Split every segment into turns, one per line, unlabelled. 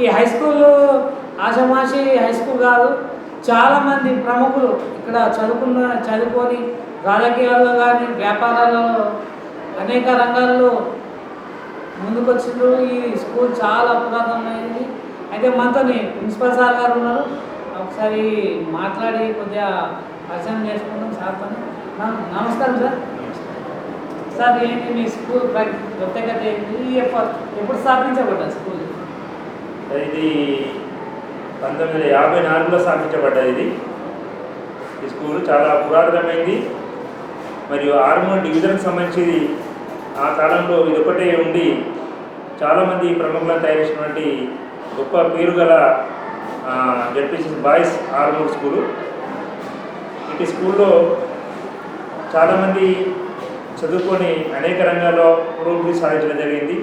ఈ high school ఆషమాషి high school కాదు చాలామంది ప్రముఖులు ఇక్కడ చదువుకున్న చదువుకొని రాజకీయాల్లో కానీ వ్యాపారాలలో అనేక రంగాల్లో ముందుకొచ్చిండ్రు. ఈ స్కూల్ చాలా పురాతనమైనది. అయితే మనతో ప్రిన్సిపల్ సార్ గారు ఉన్నారు. ఒకసారి మాట్లాడి కొద్దిగా పరిచయం చేసుకుందాం సార్తో నమస్కారం సార్. సార్ ఏంటి మీ స్కూల్ ప్రత్యేకత ఏంటి? ఎప్పుడు స్థాపించబడ్డా స్కూల్
ఇది పంతొమ్మిది వందల యాభై నాలుగులో స్థాపించబడ్డది ఇది. ఈ స్కూల్ చాలా పురాతనమైంది. మరియు ఆర్మూర్ డివిజన్కి సంబంధించి ఆ కాలంలో ఇది ఒకటే ఉండి చాలామంది ప్రముఖులను తయారు చేసినటువంటి గొప్ప పేరు గల జడ్పీసీ బాయ్స్ ఆర్మూర్ స్కూలు. ఇటు స్కూల్లో చాలామంది చదువుకొని అనేక రంగాల్లో పురోగతి సాధించడం జరిగింది.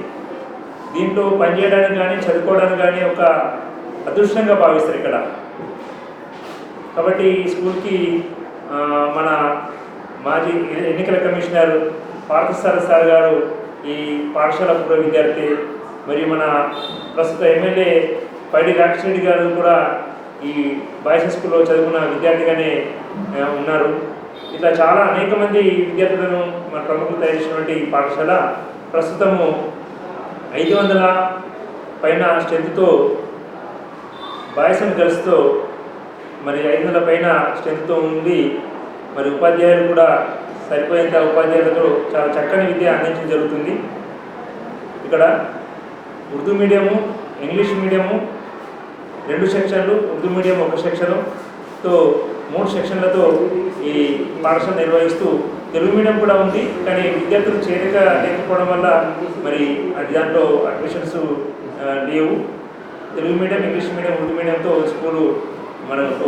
దీంట్లో పనిచేయడానికి కానీ చదువుకోవడానికి కానీ ఒక అదృష్టంగా భావిస్తారు ఇక్కడ. కాబట్టి ఈ స్కూల్కి మన మాజీ ఎన్నికల కమిషనర్ పార్థసార సార్ గారు ఈ పాఠశాల పూర్వ విద్యార్థి మరియు మన ప్రస్తుత ఎమ్మెల్యే పైడి రాక్షరెడ్డి గారు కూడా ఈ బాయ్స్ స్కూల్లో చదువుకున్న విద్యార్థిగానే ఉన్నారు. ఇట్లా చాలా అనేక మంది విద్యార్థులను మన ప్రముఖులు తయారు చేసినటువంటి ఈ పాఠశాల ప్రస్తుతము ఐదు వందల పైన స్ట్రెంత్తో బాయ్స్ అండ్ గర్ల్స్తో మరి ఐదు వందల పైన స్ట్రెంత్తో ఉండి మరి ఉపాధ్యాయులు కూడా సరిపోయేంత ఉపాధ్యాయులతో చాలా చక్కని విద్య అందించడం జరుగుతుంది. ఇక్కడ ఉర్దూ మీడియము ఇంగ్లీష్ మీడియము రెండు సెక్షన్లు ఉర్దూ మీడియం ఒక సెక్షనుతో మూడు సెక్షన్లతో ఈ పాఠశాల నిర్వహిస్తూ తెలుగు మీడియం కూడా ఉంది కానీ విద్యార్థులు చేరిక లేకపోవడం వల్ల మరి అది దాంట్లో అడ్మిషన్స్ లేవు. Telugu medium English medium Urdu మీడియంతో school మనకు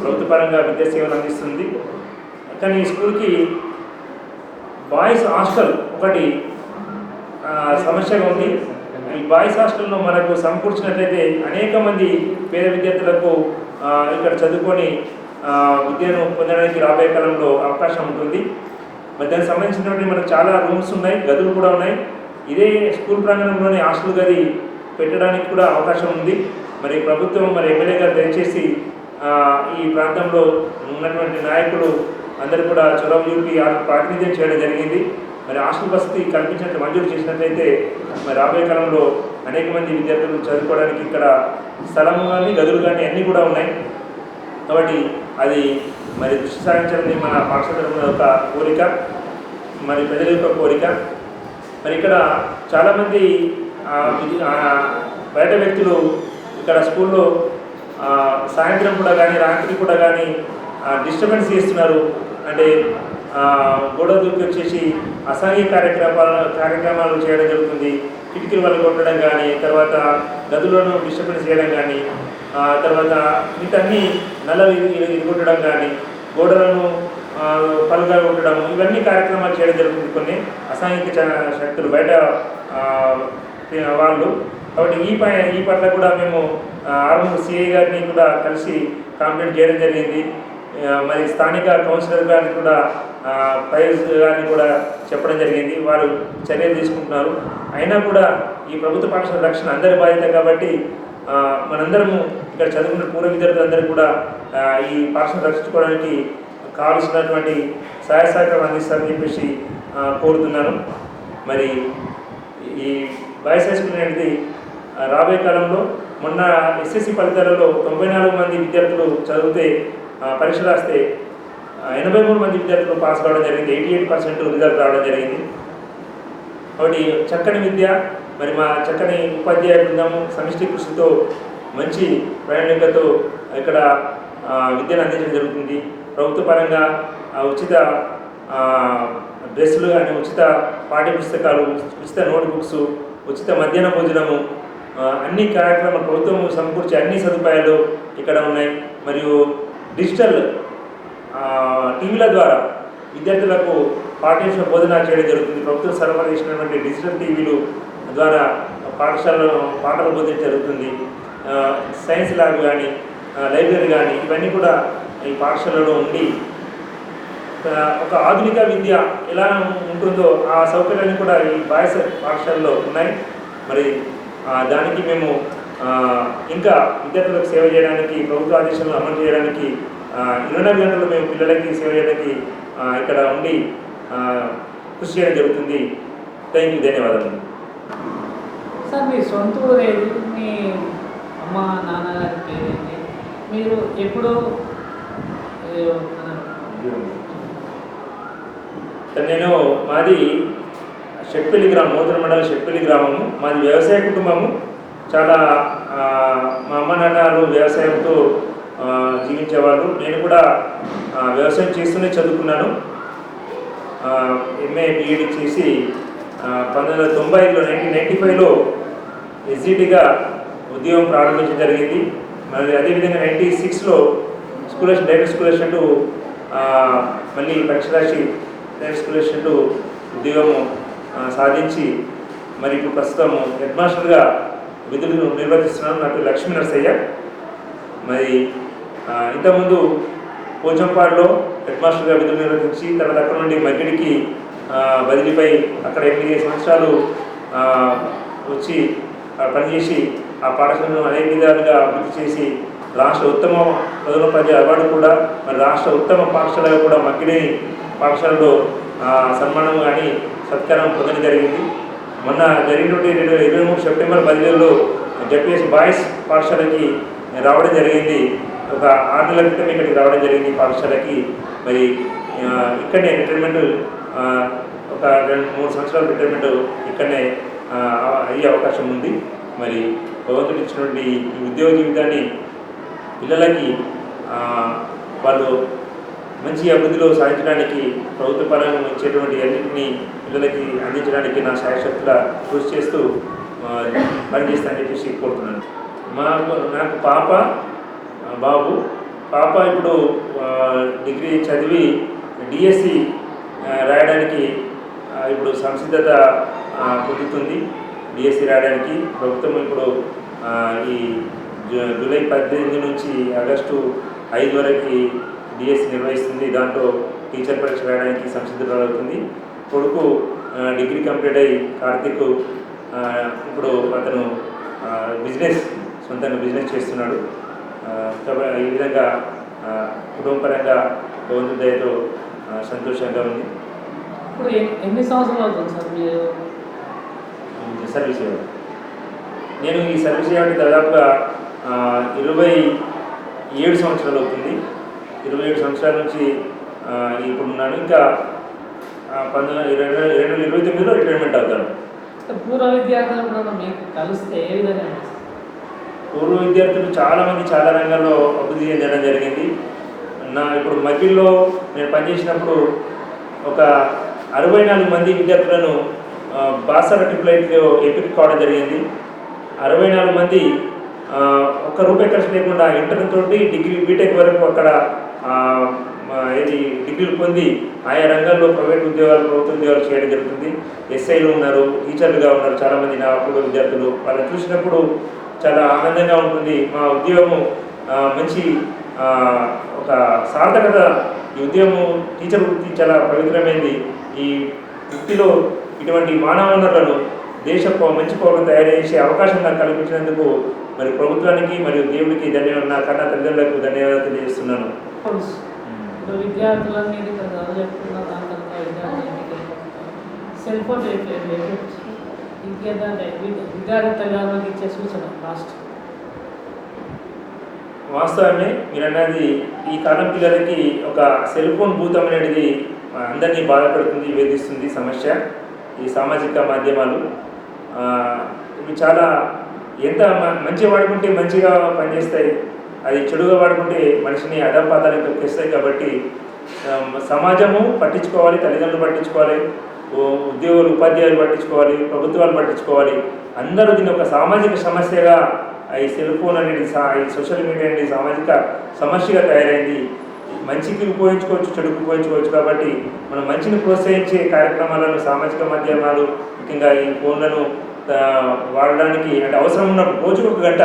ప్రభుత్వపరంగా విద్యా సేవలు అందిస్తుంది. కానీ ఈ స్కూల్కి బాయ్స్ హాస్టల్ ఒకటి సమస్యగా ఉంది. ఈ బాయ్స్ హాస్టల్లో మనకు సమకూర్చినట్లయితే అనేక మంది పేద విద్యార్థులకు ఇక్కడ చదువుకొని విద్యను పొందడానికి రాబోయే కాలంలో అవకాశం ఉంటుంది. మరి దానికి సంబంధించినటువంటి మనకు చాలా రూమ్స్ ఉన్నాయి గదులు కూడా ఉన్నాయి. ఇదే స్కూల్ ప్రాంగణంలోని హాస్టల్ గది పెట్టడానికి కూడా అవకాశం ఉంది. మరి ప్రభుత్వం మరి ఎమ్మెల్యే గారు దయచేసి ఈ ప్రాంతంలో ఉన్నటువంటి నాయకులు అందరూ కూడా చొరవ చూపి ఆ ప్రాతినిధ్యం చేయడం జరిగింది. మరి హాస్టల్ వసతి కల్పించినట్టు మంజూరు చేసినట్లయితే మరి రాబోయే కాలంలో అనేక మంది విద్యార్థులు చదువుకోవడానికి ఇక్కడ స్థలము కానీ గదులు కానీ అన్నీ కూడా ఉన్నాయి. కాబట్టి అది మరి దృష్టి సారించాలని మన పాఠశాల యొక్క ఒక కోరిక మరి ప్రజల యొక్క కోరిక. మరి ఇక్కడ చాలామంది బయట వ్యక్తులు ఇక్కడ స్కూల్లో సాయంత్రం కూడా కానీ రాత్రి కూడా కానీ డిస్టర్బెన్స్ చేస్తున్నారు. అంటే గోడ దూకి వచ్చేసి అసహ్య కార్యక్రమాలు కార్యక్రమాలు చేయడం జరుగుతుంది. కిటికీలు వాళ్ళు కొట్టడం కానీ తర్వాత గదులను డిస్టర్బెన్స్ చేయడం కానీ తర్వాత మిగతాన్ని నల్లలు ఇరు- కానీ గోడలను పలుగా కొట్టడం ఇవన్నీ కార్యక్రమాలు చేయడం జరుగుతుంది కొన్ని అసాంఘిక శక్తులు బయట వాళ్ళు. కాబట్టి ఈ పై ఈ పట్ల కూడా మేము ఆర్మూర్ సిఐ గారిని కూడా కలిసి కంప్లైంట్ చేయడం జరిగింది. మరి స్థానిక కౌన్సిలర్ గారిని కూడా ప్రైజ్ గారిని కూడా చెప్పడం జరిగింది. వారు చర్యలు తీసుకుంటున్నారు. అయినా కూడా ఈ ప్రభుత్వ పాఠశాల రక్షణ అందరి బాధ్యత కాబట్టి మనందరము ఇక్కడ చదువుకున్న పూర్వ విద్యార్థులందరూ కూడా ఈ పాఠశాల రక్షించుకోవడానికి కావలసినటువంటి సహాయ సహకారం అందిస్తారని చెప్పేసి కోరుతున్నాను మరి ఈ బాయ్స్ హై స్కూల్ అనేది రాబోయే కాలంలో మొన్న ఎస్ఎస్సి ఫలితాలలో తొంభై నాలుగు మంది విద్యార్థులు చదివితే పరీక్ష రాస్తే ఎనభై మూడు మంది విద్యార్థులు పాస్ కావడం జరిగింది ఎయిటీ ఎయిట్ పర్సెంట్ రిజల్ట్ రావడం జరిగింది. కాబట్టి చక్కని విద్య మరి మా చక్కని ఉపాధ్యాయ బృందము సమిష్టి కృషితో మంచి ప్రయాణికతో ఇక్కడ విద్యను అందించడం జరుగుతుంది. ప్రభుత్వ పరంగా ఉచిత డ్రెస్సులు కానీ ఉచిత పాఠ్య పుస్తకాలు ఉచిత నోట్బుక్స్ ఉచిత మధ్యాహ్న భోజనము అన్ని కార్యక్రమాలు ప్రభుత్వం సమకూర్చే అన్ని సదుపాయాలు ఇక్కడ ఉన్నాయి. మరియు డిజిటల్ టీవీల ద్వారా విద్యార్థులకు పాఠ్యాంశ బోధన చేయడం జరుగుతుంది. ప్రభుత్వం సరఫరా చేసినటువంటి డిజిటల్ టీవీలు ద్వారా పాఠశాలలో పాటలు బోధన జరుగుతుంది. సైన్స్ ల్యాబ్ కానీ లైబ్రరీ కానీ ఇవన్నీ కూడా ఈ పాఠశాలలో ఉండి ఒక ఆధునిక విద్య ఎలా ఉంటుందో ఆ సౌకర్యాలు కూడా ఈ బాయ్స్ పాఠశాలలో ఉన్నాయి. మరి దానికి మేము ఇంకా విద్యార్థులకు సేవ చేయడానికి ప్రభుత్వ ఆదేశాలను అమలు చేయడానికి ఇరవై నాలుగు గంటలు మేము పిల్లలకి సేవ చేయడానికి ఇక్కడ ఉండి కృషి చేయడం జరుగుతుంది. థ్యాంక్ యూ ధన్యవాదాలు
సార్ మీ సొంత మీ అమ్మ నాన్నగారి పేరేంటి మీరు ఎప్పుడు
సార్ నేను మాది షెట్పల్లి గ్రామం నూతన మండలం షెట్పల్లి గ్రామము. మాది వ్యవసాయ కుటుంబము. చాలా మా అమ్మ నాన్నలు వ్యవసాయంతో జీవించేవాళ్ళు. నేను కూడా వ్యవసాయం చేస్తూనే చదువుకున్నాను. ఎంఏ బీఈడి చేసి పంతొమ్మిది వందల తొంభైలో నైన్టీన్ నైంటీ ఫైవ్లో ఎస్జిటిగా ఉద్యోగం ప్రారంభించడం జరిగింది. మరి అదేవిధంగా నైంటీ సిక్స్లో స్కూల్ డైరెక్ట్ స్కూల్ మళ్ళీ పరీక్ష రాసి డైరెక్ట్ స్కూల్ ఉద్యోగము సాధించి మరి ఇప్పుడు ప్రస్తుతం హెడ్ మాస్టర్గా విధులు నిర్వర్తిస్తున్నాను. నా పేరు లక్ష్మీ నరసయ్య. మరి ఇంతకుముందు పోచంపాడులో హెడ్ మాస్టర్గా విధులు నిర్వర్తించి తర్వాత అక్కడ నుండి మగ్గిడికి బదిలీపై అక్కడ ఎనిమిది సంవత్సరాలు వచ్చి పనిచేసి ఆ పాఠశాలను అనేక విధాలుగా అభివృద్ధి చేసి రాష్ట్ర ఉత్తమ పదోన్నపాధ్యాయ అవార్డు కూడా మరి రాష్ట్ర ఉత్తమ పాఠశాలగా కూడా మగ్గిడి పాఠశాలలో సన్మానం కానీ సత్కారం పొందడం జరిగింది. మొన్న జరిగినటువంటి రెండు ఇరవై మూడు సెప్టెంబర్ పదిహేనులో జడ్పిఎస్ బాయ్స్ పాఠశాలకి రావడం జరిగింది. ఒక ఆరు నెలల క్రితం ఇక్కడికి రావడం జరిగింది పాఠశాలకి. మరి ఇక్కడనే రిటైర్మెంట్ ఒక రెండు మూడు సంవత్సరాల రిటైర్మెంట్ ఇక్కడనే అయ్యే అవకాశం ఉంది. మరి భగవంతుడు ఇచ్చినటువంటి ఈ ఉద్యోగ జీవితాన్ని పిల్లలకి వాళ్ళు మంచి అభివృద్ధిలో సాధించడానికి ప్రభుత్వ పరంగా వచ్చేటువంటి అన్నింటినీ పిల్లలకి అందించడానికి నా శాయశక్తుల కృషి చేస్తూ పనిచేస్తానని చెప్పేసి కోరుతున్నాను. మాకు నాకు పాప బాబు. పాప ఇప్పుడు డిగ్రీ చదివి డిఎస్సి రాయడానికి ఇప్పుడు సంసిద్ధత పొందుతుంది. డిఎస్సి రాయడానికి ప్రభుత్వం ఇప్పుడు ఈ జూలై పద్దెనిమిది నుంచి ఆగస్టు ఐదు వరకు డిఎస్సి నిర్వహిస్తుంది. దాంట్లో టీచర్ పరీక్ష రాయడానికి సంసిద్ధులవుతుంది కొడుకు డిగ్రీ కంప్లీట్ అయ్యి కార్తిక్ ఇప్పుడు అతను బిజినెస్ సొంతంగా బిజినెస్ చేస్తున్నాడు. ఈ విధంగా కుటుంబపరంగా భగవంతుడి దయతో సంతోషంగా ఉంది.
ఇప్పుడు ఎన్ని- సంవత్సరాలు అవుతుంది సార్ మీరు
సర్వీస్ చేయడం. నేను ఈ సర్వీస్ చేయడానికి దాదాపుగా ఇరవై ఏడు సంవత్సరాలు అవుతుంది. ఇరవై ఏడు సంవత్సరాల నుంచి ఇప్పుడు ఉన్నాను. ఇంకా పంతొమ్మిది రెండు రెండు వేల ఇరవై తొమ్మిదిలో రిటైర్మెంట్ అవుతాను.
పూర్వ విద్యార్థులు కూడా మీకు కలిస్తే ఏ విధంగా అనిపిస్తుంది?
పూర్వ విద్యార్థులు చాలామంది చాలా రంగాల్లో అభివృద్ధి చెందడం జరిగింది. నా ఇప్పుడు మధ్యలో నేను పనిచేసినప్పుడు ఒక అరవై నాలుగు మంది విద్యార్థులను బాసర ట్రిపుల్ ఐటీలో ఎంపిక కావడం జరిగింది. అరవై నాలుగు మంది ఒక్క రూపాయి ఖర్చు లేకుండా ఇంటర్ తోటి డిగ్రీ బీటెక్ వరకు అక్కడ ఇది ఏది డిగ్రీలు పొంది ఆయా రంగాల్లో ప్రైవేట్ ఉద్యోగాలు ప్రభుత్వ ఉద్యోగాలు చేయడం జరుగుతుంది. ఎస్ఐలు ఉన్నారు టీచర్లుగా ఉన్నారు చాలామంది నా అప్పుడు విద్యార్థులు. వాళ్ళని చూసినప్పుడు చాలా ఆనందంగా ఉంటుంది. మా ఉద్యోగము మంచి ఒక సార్థకత. ఈ ఉద్యోగము టీచర్ వృత్తి చాలా పవిత్రమైంది. ఈ వృత్తిలో ఇటువంటి మానవ వనరులను దేశ మంచి పౌరులు తయారు చేసే అవకాశం నాకు కల్పించినందుకు మరి ప్రభుత్వానికి మరియు దేవుడికి ధన్యవాదాలు. నా కన్నా తల్లిదండ్రులకు ధన్యవాదాలు తెలియజేస్తున్నాను.
ఇప్పుడు విద్యార్థులన్నీ ఇక్కడ చదువుతున్న దాంట్లో విద్యార్థులు సెల్ ఫోన్ ఇంకేంటంటే విద్యార్థి తల్లిదండ్రులకు ఇచ్చే సూచన లాస్ట్
వాస్తవమే మీరు అన్నది ఈ కాలం పిల్లలకి ఒక సెల్ ఫోన్ భూతం అనేది అందరినీ బాధపడుతుంది వేధిస్తుంది సమస్య ఈ సామాజిక మాధ్యమాలు. ఇవి చాలా ఎంత మంచిగా వాడుకుంటే మంచిగా పనిచేస్తాయి. అది చెడుగా వాడుకుంటే మనిషిని అధపాతానికి తొక్కేస్తాయి కాబట్టి సమాజము పట్టించుకోవాలి తల్లిదండ్రులు పట్టించుకోవాలి ఉద్యోగులు ఉపాధ్యాయులు పట్టించుకోవాలి ప్రభుత్వాలు పట్టించుకోవాలి. అందరూ దీన్ని ఒక సామాజిక సమస్యగా ఈ సెల్ ఫోన్ అనేది ఈ సోషల్ మీడియా అనేది సామాజిక సమస్యగా తయారైంది. మంచికి ఉపయోగించుకోవచ్చు చెడుకు ఉపయోగించుకోవచ్చు కాబట్టి మనం మంచిని ప్రోత్సహించే కార్యక్రమాలను సామాజిక మాధ్యమాలు ముఖ్యంగా ఈ ఫోన్లను వాడడానికి అంటే అవసరం ఉన్నప్పుడు రోజుకు ఒక గంట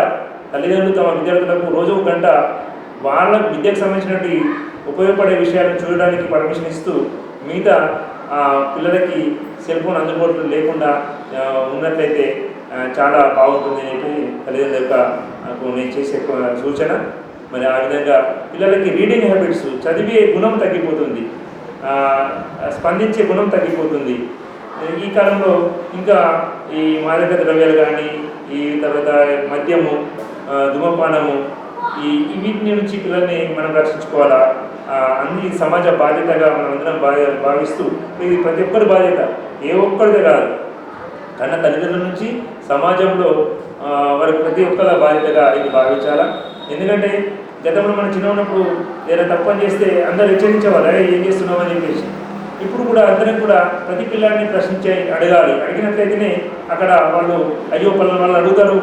తల్లిదండ్రులు తమ విద్యార్థులకు రోజు ఒక గంట వాళ్ళ విద్యకు సంబంధించినటువంటి ఉపయోగపడే విషయాలను చూడడానికి పర్మిషన్ ఇస్తూ మిగతా ఆ, పిల్లలకి సెల్ ఫోన్ అందుబాటులో లేకుండా ఉన్నట్లయితే చాలా బాగుంటుంది అని చెప్పి తల్లిదండ్రుల యొక్క నేను చేసే సూచన. మరి ఆ విధంగా పిల్లలకి రీడింగ్ హ్యాబిట్స్ చదివే గుణం తగ్గిపోతుంది. స్పందించే గుణం తగ్గిపోతుంది. ఈ కాలంలో ఇంకా ఈ మాదక ద్రవ్యాలు కానీ ఈ తర్వాత మద్యము ధూమపానము. ఈ వీటి నుంచి పిల్లల్ని మనం రక్షించుకోవాలా? అన్ని సమాజ బాధ్యతగా మనందరం అందరం భావిస్తూ ఇది ప్రతి ఒక్కరి బాధ్యత ఏ ఒక్కరిదే కాదు. కన్న తల్లిదండ్రుల నుంచి సమాజంలో వారి వారికి ప్రతి ఒక్కరి బాధ్యతగా ఇది భావించాలా? ఎందుకంటే గతంలో మనం చిన్న ఉన్నప్పుడు ఏదైనా తప్పని చేస్తే అందరు హెచ్చరించేవారు ఏం చేస్తున్నామని చెప్పేసి. ఇప్పుడు కూడా అందరం కూడా ప్రతి పిల్లాడిని ప్రశ్నించే అడగాలి. అడిగినట్లయితేనే అక్కడ వాళ్ళు అయ్యో పనులు వాళ్ళు అడుగుతారు.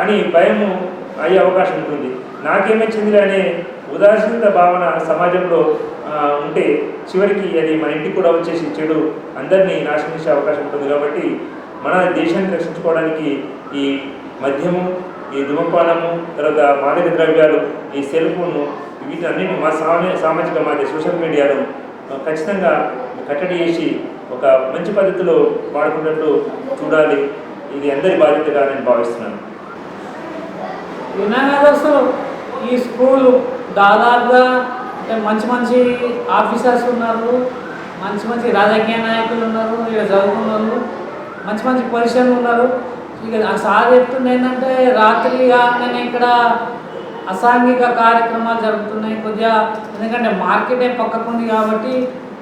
అని భయము అయ్యే అవకాశం ఉంటుంది. నాకేమొచ్చిందిలే అనే ఉదాసీనత భావన సమాజంలో ఉంటే చివరికి అది మన ఇంటికి కూడా వచ్చేసి చెడు అందరినీ నాశనం చేసే అవకాశం ఉంటుంది కాబట్టి మన దేశాన్ని రక్షించుకోవడానికి ఈ మద్యము ఈ ధూమపానము తర్వాత మాదక ద్రవ్యాలు ఈ సెల్ ఫోన్ను వీటన్నిటి మా సామ సామాజిక మాధ్య సోషల్ మీడియాను ఖచ్చితంగా కట్టడి చేసి ఒక మంచి పద్ధతిలో వాడుకున్నట్లు చూడాలి. ఇది అందరి బాధ్యతగా నేను భావిస్తున్నాను.
వినాయక ఈ స్కూల్ దాదాపుగా అంటే మంచి మంచి ఆఫీసర్స్ ఉన్నారు మంచి మంచి రాజకీయ నాయకులు ఉన్నారు ఇక్కడ చదువుకున్నారు మంచి మంచి పొజిషన్లు ఉన్నారు. ఇక ఆ సార్ చెప్తుంది ఏంటంటే రాత్రి కాగానే ఇక్కడ అసాంఘిక కార్యక్రమాలు జరుగుతున్నాయి కొద్దిగా. ఎందుకంటే మార్కెటే పక్కకుంది కాబట్టి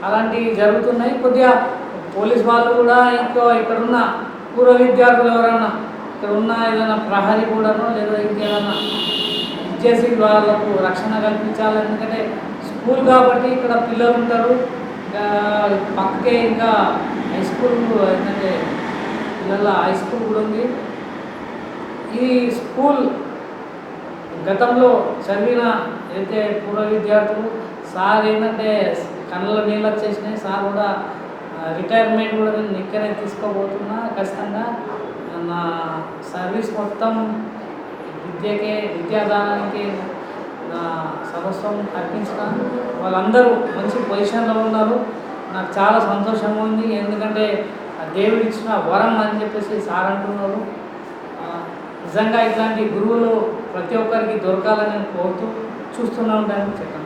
అలాంటివి జరుగుతున్నాయి. కొద్దిగా పోలీస్ వాళ్ళు కూడా ఇంకో ఇక్కడున్న పూర్వ విద్యార్థులు ఎవరన్నా ఇక్కడ ఉన్న ఏదైనా ప్రహరీ కూడాను లేదా ఇంకేదైనా ఇచ్చేసి వాళ్ళకు రక్షణ కల్పించాలి. ఎందుకంటే స్కూల్ కాబట్టి ఇక్కడ పిల్లలు ఉంటారు ఇంకా పక్కకే ఇంకా హై స్కూల్ ఏంటంటే పిల్లల హై స్కూల్ కూడా ఉంది. ఈ స్కూల్ గతంలో చదివిన అయితే పూర్వ విద్యార్థులు సార్ ఏంటంటే కళ్ళలో నీళ్ళు వచ్చేసినాయి. సార్ కూడా రిటైర్మెంట్ కూడా నేను ఇక్కడే తీసుకోబోతున్నా ఖచ్చితంగా. నా సర్వీస్ మొత్తం విద్యకే విద్యాదానానికి నా సర్వస్వం అర్పించిన వాళ్ళందరూ మంచి పొజిషన్లో ఉన్నారు. నాకు చాలా సంతోషంగా ఉంది. ఎందుకంటే దేవుడు ఇచ్చిన వరం అని చెప్పేసి సార్ అంటున్నారు. నిజంగా ఇట్లాంటి గురువులు ప్రతి ఒక్కరికి దొరకాలని నేను కోరుతూ చూస్తూనే ఉంటాను చెప్పాను